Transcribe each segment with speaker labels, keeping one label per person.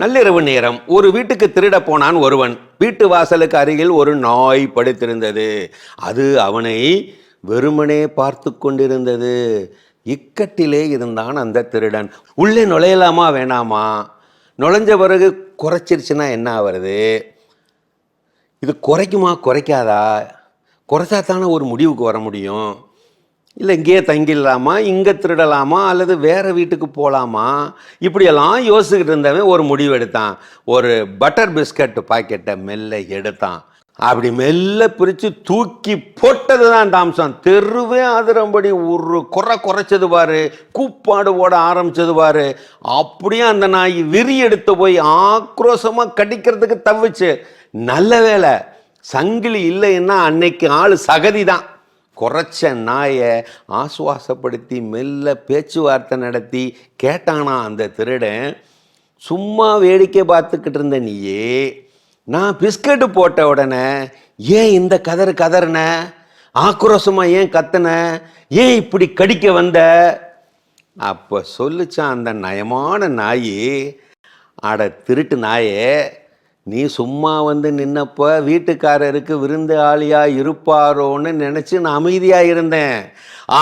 Speaker 1: நள்ளிரவு நேரம் ஒரு வீட்டுக்கு திருட போனான் ஒருவன். வீட்டு வாசலுக்கு அருகில் ஒரு நாய் படுத்திருந்தது. அது அவனை வெறுமனே பார்த்து கொண்டிருந்தது. இக்கட்டிலே இருந்தான் அந்த திருடன். உள்ளே நுழையலாமா வேணாமா? நுழைஞ்ச பிறகு குறைச்சிருச்சுன்னா என்ன ஆகிறது இது குறைக்குமா குறைக்காதா? குறைச்சா தானே ஒரு முடிவுக்கு வர முடியும். இல்லை இங்கேயே தங்கிடலாமா? இங்கே திருடலாமா? அல்லது வேறு வீட்டுக்கு போகலாமா இப்படியெல்லாம் யோசிச்சுக்கிட்டு இருந்தவன் ஒரு முடிவு எடுத்தான். ஒரு பட்டர் பிஸ்கட் பாக்கெட்டை மெல்ல எடுத்தான். அப்படி மெல்ல பிரித்து தூக்கி போட்டது தான் தாம்சம் தெருவே அதிரம்படி ஒரு குறை குறைச்சது பாரு. கூப்பாடு ஓட ஆரம்பிச்சது பாரு. அப்படியே அந்த நாய் விரி எடுத்து போய் ஆக்ரோஷமாக கடிக்கிறதுக்கு தவிச்சு. நல்ல வேலை சங்கிலி இல்லைன்னா அன்னைக்கு ஆள் சகதி தான் குறைச்ச நாயை ஆசுவாசப்படுத்தி மெல்ல பேச்சுவார்த்தை நடத்தி கேட்டானா அந்த திருடன் சும்மா வேடிக்கை பார்த்துக்கிட்டு இருந்த நீயே நான் பிஸ்கட்டு போட்ட உடனே ஏன் இந்த கதறு கதறின? ஆக்ரோஷமாக ஏன் கத்தின? ஏன் இப்படி கடிக்க வந்த? அப்போ சொல்லிச்சான் அந்த நயமான நாயி. அட திருட்டு நாயே நீ சும்மா வந்து நின்னப்ப வீட்டுக்காரருக்கு விருந்து ஆளியாக இருப்பாரோன்னு நினச்சி நான் அமைதியாக இருந்தேன்.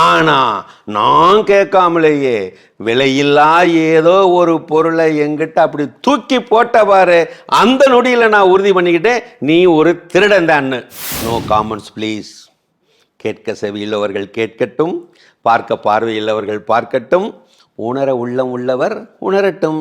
Speaker 1: ஆனால் நான் கேட்காமலேயே விலையில்லா ஏதோ ஒரு பொருளை எங்கிட்ட அப்படி தூக்கி போட்ட பாரு அந்த நொடியில் நான் உறுதி பண்ணிக்கிட்டேன். நீ ஒரு திருடன் தான்னு நோ காமெண்ட்ஸ் ப்ளீஸ் கேட்க செவியுள்ளவர்கள் கேட்கட்டும். பார்க்க பார்வையுள்ளவர்கள் பார்க்கட்டும். உணர உள்ளம் உள்ளவர் உணரட்டும்.